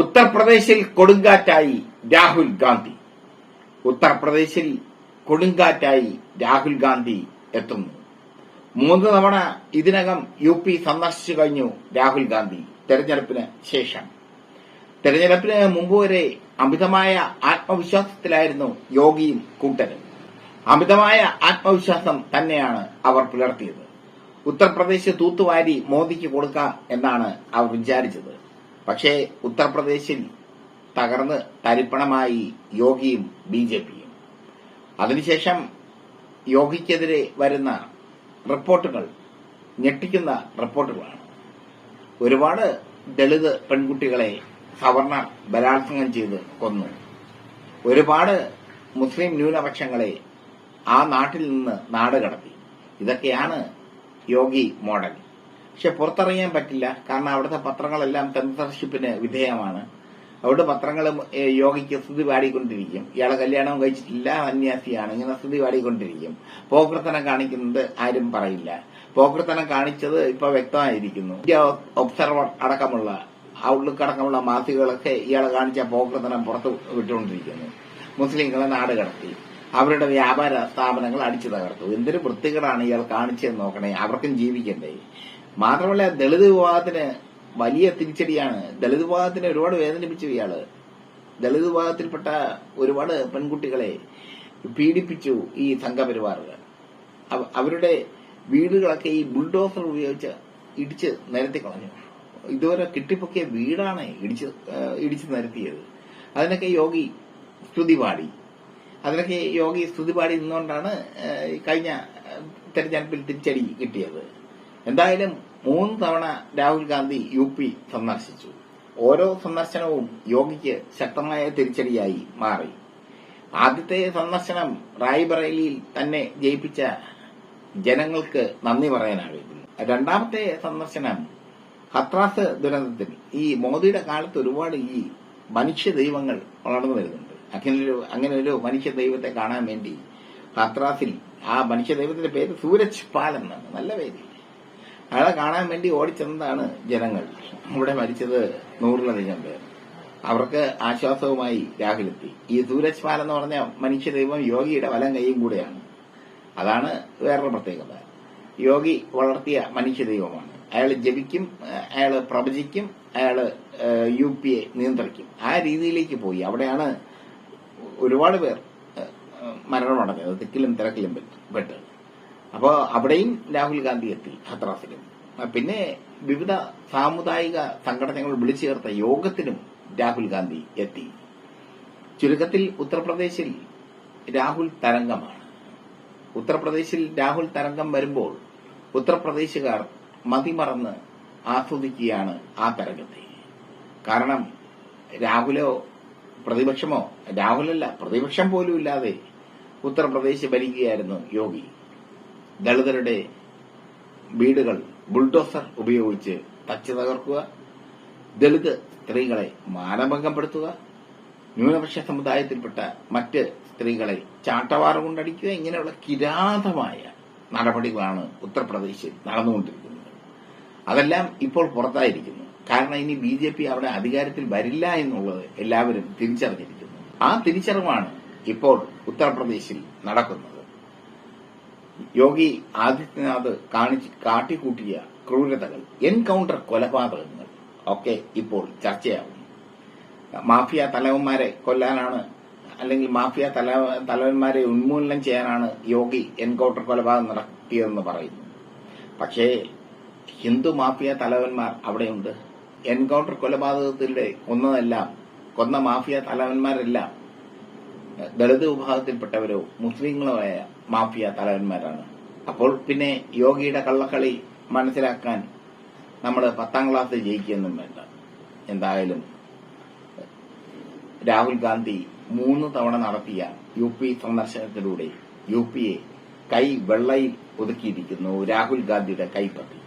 ഉത്തർപ്രദേശിൽ കൊടുങ്കാറ്റായി രാഹുൽ ഗാന്ധി. ഉത്തർപ്രദേശിൽ കൊടുങ്കാറ്റായി രാഹുൽ ഗാന്ധി എത്തുന്നു. മൂന്ന് തവണ ഇതിനകം യു പി സന്ദർശിച്ചു കഴിഞ്ഞു രാഹുൽ ഗാന്ധി തെരഞ്ഞെടുപ്പിന് ശേഷം. തെരഞ്ഞെടുപ്പിന് മുമ്പ് വരെ അമിതമായ ആത്മവിശ്വാസത്തിലായിരുന്നു യോഗിയും കൂട്ടരും. അമിതമായ ആത്മവിശ്വാസം തന്നെയാണ് അവർ പുലർത്തിയത്. ഉത്തർപ്രദേശ് തൂത്തുവാരി മോദിക്ക് കൊടുക്കാം എന്നാണ് അവർ വിചാരിച്ചത്. പക്ഷേ ഉത്തർപ്രദേശിൽ തകർന്ന് തരിപ്പണമായി യോഗിയും ബി ജെ പിയും അതിനുശേഷം യോഗിക്കെതിരെ വരുന്ന റിപ്പോർട്ടുകൾ ഞെട്ടിക്കുന്ന റിപ്പോർട്ടുകളാണ്. ഒരുപാട് ദളിത് പെൺകുട്ടികളെ സവർണ ബലാത്സംഗം ചെയ്ത് കൊന്നു. ഒരുപാട് മുസ്ലിം ന്യൂനപക്ഷങ്ങളെ ആ നാട്ടിൽ നിന്ന് നാട് കടത്തി ഇതൊക്കെയാണ് യോഗി മോഡൽ. പക്ഷെ പുറത്തിറങ്ങാൻ പറ്റില്ല. കാരണം അവിടുത്തെ പത്രങ്ങളെല്ലാം സെൻസർഷിപ്പിന് വിധേയമാണ്. അവിടെ പത്രങ്ങൾ യോഗയ്ക്ക് സ്ഥിതി പാടിക്കൊണ്ടിരിക്കും. ഇയാളെ കല്യാണം കഴിച്ചിട്ടില്ല സന്യാസിയാണ്. ഇങ്ങനെ സ്തുതി പാടിക്കൊണ്ടിരിക്കും. പോക്കൃത്തനം കാണിക്കുന്നത് ആരും പറയില്ല. പോക്കൃത്തനം കാണിച്ചത് ഇപ്പൊ വ്യക്തമായിരിക്കുന്നു. ഇന്ത്യ ഒബ്സർവർ അടക്കമുള്ള ഔട്ട്ലുക്ക് അടക്കമുള്ള മാസികകളൊക്കെ ഇയാളെ കാണിച്ച പോക്കൃത്തനം പുറത്തു വിട്ടുകൊണ്ടിരിക്കുന്നു. മുസ്ലിങ്ങളെ നാട് കടത്തി. അവരുടെ വ്യാപാര സ്ഥാപനങ്ങൾ അടിച്ചു തകർത്തു. എന്തൊരു വൃത്തികളാണ് ഇയാൾ കാണിച്ചതെന്ന് നോക്കണേ. അവർക്കും ജീവിക്കണ്ടേ. മാത്രമല്ല ദളിത് വിഭാഗത്തിന് വലിയ തിരിച്ചടിയാണ്. ദളിത് വിഭാഗത്തിന് ഒരുപാട് വേദനിപ്പിച്ചു ഇയാൾ. ദളിത് വിഭാഗത്തിൽപ്പെട്ട ഒരുപാട് പെൺകുട്ടികളെ പീഡിപ്പിച്ചു ഈ സംഘപരിവാറുകൾ. അവരുടെ വീടുകളൊക്കെ ഈ ബുൾഡോസർ ഉപയോഗിച്ച് ഇടിച്ച് നിരത്തി കളഞ്ഞു ഇതുവരെ കിട്ടിപ്പൊക്കിയ വീടാണ് ഇടിച്ച് ഇടിച്ച് നിരത്തിയത്. അതിനൊക്കെ യോഗി സ്തുതി പാടി. അതിനൊക്കെ യോഗി സ്തുതി പാടി നിന്നുകൊണ്ടാണ് കഴിഞ്ഞ തെരഞ്ഞെടുപ്പിൽ തിരിച്ചടി കിട്ടിയത്. എന്തായാലും മൂന്ന് തവണ രാഹുൽ ഗാന്ധി യു പി സന്ദർശിച്ചു. ഓരോ സന്ദർശനവും യോഗിക്ക് ശക്തമായ തിരിച്ചടിയായി മാറി. ആദ്യത്തെ സന്ദർശനം റായ്ബറേലിയിൽ തന്നെ ജയിപ്പിച്ച ജനങ്ങൾക്ക് നന്ദി പറയാനായിരുന്നു രണ്ടാമത്തെ സന്ദർശനം ഹത്രാസ് ദുരന്തത്തിൽ ഈ മോദിയുടെ കാലത്ത് ഒരുപാട് ഈ മനുഷ്യ ദൈവങ്ങൾ വളർന്നു വരുന്നുണ്ട്. അങ്ങനൊരു അങ്ങനെ ഒരു മനുഷ്യ ദൈവത്തെ കാണാൻ വേണ്ടി ഹത്രാസിൽ ആ മനുഷ്യ ദൈവത്തിന്റെ പേര് സൂരജ് പാൽ എന്നാണ്. നല്ല പേര്. അയാളെ കാണാൻ വേണ്ടി ഓടിച്ചെന്നതാണ് ജനങ്ങൾ. അവിടെ മരിച്ചത് നൂറിലധികം പേർ. അവർക്ക് ആശ്വാസവുമായി രാഹുലെത്തി. ഈ സൂരജ് പാൽ എന്ന് പറഞ്ഞ മനുഷ്യ ദൈവം യോഗിയുടെ വലം കൈയും കൂടെയാണ്. അതാണ് വേറൊരു പ്രത്യേകത. യോഗി വളർത്തിയ മനുഷ്യ ദൈവമാണ് അയാൾ ജപിക്കും അയാൾ പ്രവചിക്കും അയാൾ യു പി എ നിയന്ത്രിക്കും. ആ രീതിയിലേക്ക് പോയി. അവിടെയാണ് ഒരുപാട് പേർ മരണമടഞ്ഞത്. തിക്കിലും തിരക്കിലും പെട്ട്- പെട്ട് അപ്പോ അവിടെയും രാഹുൽ ഗാന്ധി എത്തി ഹത്രാസിലും. പിന്നെ വിവിധ സാമുദായിക സംഘടനകൾ വിളിച്ചു ചേർത്ത യോഗത്തിനും രാഹുൽ ഗാന്ധി എത്തി. ചുരുക്കത്തിൽ ഉത്തർപ്രദേശിൽ രാഹുൽ തരംഗമാണ്. ഉത്തർപ്രദേശിൽ രാഹുൽ തരംഗം വരുമ്പോൾ ഉത്തർപ്രദേശുകാർ മതിമറന്ന് ആസ്വദിക്കുകയാണ് ആ തരംഗത്തെ. കാരണം രാഹുലോ പ്രതിപക്ഷമോ രാഹുലല്ല പ്രതിപക്ഷം പോലും ഇല്ലാതെ ഉത്തർപ്രദേശ് ഭരിക്കുകയായിരുന്നു യോഗി. ദളിതരുടെ വീടുകൾ ബുൾഡോസർ ഉപയോഗിച്ച് തച്ചു തകർക്കുക ദളിത് സ്ത്രീകളെ മാനഭംഗപ്പെടുത്തുക ന്യൂനപക്ഷ സമുദായത്തിൽപ്പെട്ട മറ്റ് സ്ത്രീകളെ ചാട്ടവാറ് കൊണ്ടടിക്കുക ഇങ്ങനെയുള്ള കിരാതമായ നടപടികളാണ് ഉത്തർപ്രദേശിൽ നടന്നുകൊണ്ടിരിക്കുന്നത്. അതെല്ലാം ഇപ്പോൾ പുറത്തായിരിക്കുന്നു. കാരണം ഇനി ബി ജെ പി അവിടെ അധികാരത്തിൽ വരില്ല എന്നുള്ളത് എല്ലാവരും തിരിച്ചറിഞ്ഞിരിക്കുന്നു. ആ തിരിച്ചറിവാണ് ഇപ്പോൾ ഉത്തർപ്രദേശിൽ നടക്കുന്നത്. യോഗി ആദിത്യനാഥ് കാണിച്ച് കാട്ടിക്കൂട്ടിയ ക്രൂരതകൾ എൻകൗണ്ടർ കൊലപാതകങ്ങൾ ഒക്കെ ഇപ്പോൾ ചർച്ചയാകുന്നു മാഫിയ തലവന്മാരെ കൊല്ലാനാണ് അല്ലെങ്കിൽ മാഫിയ തല തലവന്മാരെ ഉന്മൂലനം ചെയ്യാനാണ് യോഗി എൻകൗണ്ടർ കൊലപാതകം നടത്തിയതെന്ന് പറയുന്നു. പക്ഷേ ഹിന്ദു മാഫിയ തലവന്മാർ അവിടെയുണ്ട്. എൻകൗണ്ടർ കൊലപാതകത്തിലൂടെ കൊന്നതെല്ലാം കൊന്ന മാഫിയ തലവന്മാരെല്ലാം ദളിത് വിഭാഗത്തിൽപ്പെട്ടവരോ മുസ്ലിങ്ങളോ ആയ മാഫിയ തലവന്മാരാണ്. അപ്പോൾ പിന്നെ യോഗിയുടെ കള്ളക്കളി മനസ്സിലാക്കാൻ നമ്മൾ പത്താം ക്ലാസ് ജയിക്കുകയൊന്നും വേണ്ട. എന്തായാലും രാഹുൽ ഗാന്ധി മൂന്ന് തവണ നടത്തിയ യു പി സന്ദർശനത്തിലൂടെ യു പിയെ കൈ വെള്ളയിൽ ഒതുക്കിയിരിക്കുന്നു രാഹുൽ ഗാന്ധിയുടെ കൈപ്പത്തി.